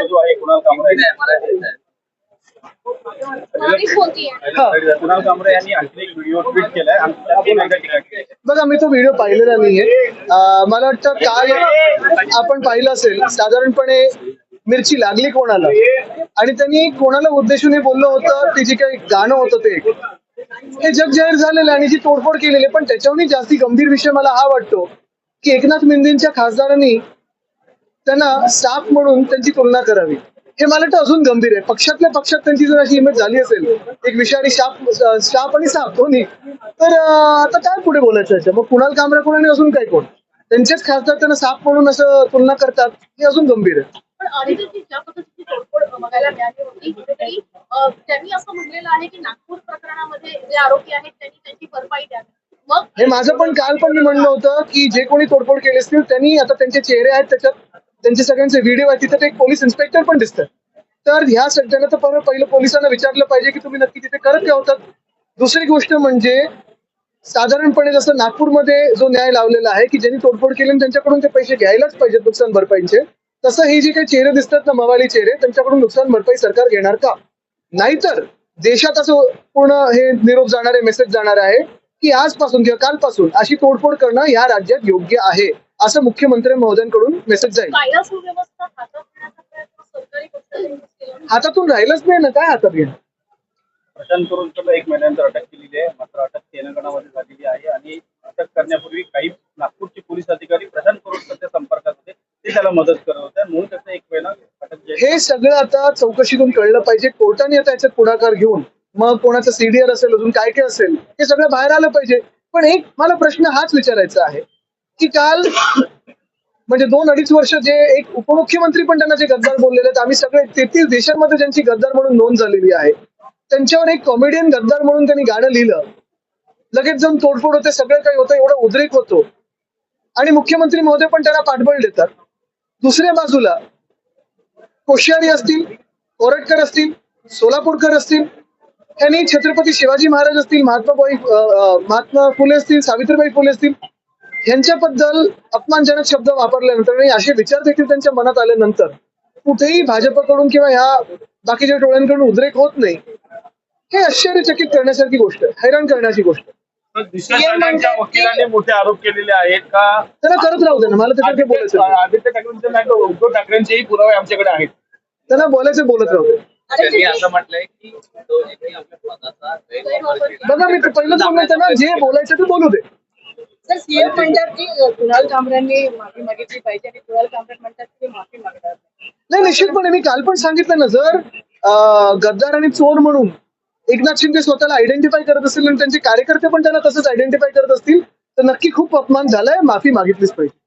Video जो आहे कुणाल कांबळे माणूस कोणती आहे. कुणाल कांबळे यांनी आणखी एक व्हिडिओ ट्विट केलाय. आणि त्यात पुन्हा एकदा टीका केली आहे. बघा मी तो व्हिडिओ पाहिलेला नाहीये. मला वाटतं काल आपण पाहिलं असेल साधारणपणे मिरची लागली कोणाला? आणि त्यांनी कोणाला उद्देशून हे बोललं होतं? ते जे काही गाणं होतं ते. हे जग जाहीर झालेलं आणि जी तोडफोड केलेली पण त्याच्याहूनही जास्ती गंभीर विषय मला हा वाटतो की एकनाथ मिंदेंच्या खासदारांनी त्यांना साप म्हणून त्यांची तुलना करावी. हे मला वाटतं अजून गंभीर आहे. पक्षातल्या पक्षात त्यांची जर अशी इमेज झाली असेल एक विषारी साप साप आणि साप दोन्ही तर आता काय पुढे बोलायचं याच्या मग कुणाल कामरा कोण आणि अजून काय कोण? त्यांचेच खासदार त्यांना साप म्हणून असं तुलना करतात हे अजून गंभीर आहे. पण अनिकेतची ज्या पद्धतीची तोडफोड बघायला मिळाली होती. कुठेतरी अ, त्यांनी असं म्हटलेलं आहे की नागपूर प्रकरणामध्ये जे आरोपी आहेत त्यांनी त्यांची भरपाई द्यावी. मग हे माझं पण काल पण मी म्हणलं होतं की जे कोणी तोडफोड केले असतील त्यांनी आता त्यांचे चेहरे आहेत त्याच्यात. त्यांचे सगळ्यांचे व्हिडिओ आहेत तिथे एक पोलीस इन्स्पेक्टर पण दिसतात. तर ह्या सगळ्यांना तर पहिलं पोलिसांना विचारलं पाहिजे की तुम्ही नक्की तिथे करत काय होतात? दुसरी गोष्ट म्हणजे साधारणपणे जसं नागपूरमध्ये जो न्याय लावलेला आहे की ज्यांनी तोडफोड केली आणि त्यांच्याकडून ते पैसे घ्यायलाच पाहिजेत नुकसान भरपाईचे तसं हे जे काही चेहरे दिसतात ना मवाली चेहरे त्यांच्याकडून नुकसान भरपाई सरकार घेणार का? नाहीतर देशात असं पूर्ण हे निरोप जाणारे मेसेज जाणार आहे की आजपासून किंवा कालपासून अशी तोडफोड करणं या राज्यात योग्य आहे. असं मुख्यमंत्री महोदयांकडून मेसेज जाईल. कायदा सुव्यवस्था हातात घेण्याचा प्रयत्न सरकारी पक्षाने केला हातातून राहिलंच नाही ना काय हातात घेणं? प्रशांत करूनला एक महिन्यानंतर अटक केलेली आहे. मात्र अटक तेलंगणामध्ये झालेली आहे आणि अटक करण्यापूर्वी काही नागपूरचे पोलीस अधिकारी प्रशांत करोडच्या संपर्कात होते. ते त्याला मदत करत होते. म्हणून त्याचं एक महिना अटक जी आहे, हे सगळं आता चौकशीतून कळलं पाहिजे. कोर्टाने आता याच्यात पुढाकार घेऊन मग कोणाचं सीडीआर असेल अजून काय काय असेल हे सगळं बाहेर आलं पाहिजे. पण एक मला प्रश्न हाच विचारायचा आहे. की काल म्हणजे दोन अडीच वर्ष जे एक उपमुख्यमंत्री पण त्यांना जे गद्दार बोललेले आहेत आम्ही सगळे तेहतीस देशांमध्ये ज्यांची गद्दार म्हणून नोंद झालेली आहे. त्यांच्यावर एक कॉमेडियन गद्दार म्हणून त्यांनी गाणं लिहिलं. लगेच जाऊन तोडफोड होते सगळं काही होतं एवढं उद्रेक होतो. आणि मुख्यमंत्री महोदय पण त्यांना पाठबळ देतात. दुसऱ्या बाजूला कोश्यारी असतील कोरटकर असतील सोलापूरकर असतील यांनी छत्रपती शिवाजी महाराज असतील महात्माबाई महात्मा फुले असतील सावित्रीबाई फुले असतील यांच्याबद्दल अपमानजनक शब्द वापरल्यानंतर आणि असे विचार देखील त्यांच्या मनात आल्यानंतर कुठेही भाजपकडून किंवा ह्या बाकीच्या टोळ्यांकडून उद्रेक होत नाही. हे आश्चर्यचकित करण्यासारखी गोष्ट आहे हैराण करण्याची गोष्ट वकिलाने मोठे आरोप केलेले आहेत का? त्यांना करत राहू दे ना मला त्याच्यात काही बोलायचं नाही. आदित्य ठाकरेंचे नाही तर उद्धव ठाकरेंचेही पुरावे आमच्याकडे आहेत. त्यांना बोलायचं बोलत राहू दे. त्यांनी असं म्हटलंय की उद्धव यांनी आपल्या पदाचा गैरवापर केला बघा मी ते पहिलंच म्हणलं त्यांना जे बोलायचं ते बोलू दे. सीएम म्हणतात की कुणाल कामरांनी माफी मागितली पाहिजे आणि कुणाल कामरान म्हणतात की माफी मागतात नाही. नाही निश्चितपणे मी काल पण सांगितलं ना जर अं, गद्दार आणि चोर म्हणून एकनाथ शिंदे स्वतःला आयडेंटिफाय करत असतील आणि त्यांचे कार्यकर्ते पण त्यांना तसंच आयडेंटिफाय करत असतील तर नक्की खूप अपमान झालाय माफी मागितलीच पाहिजे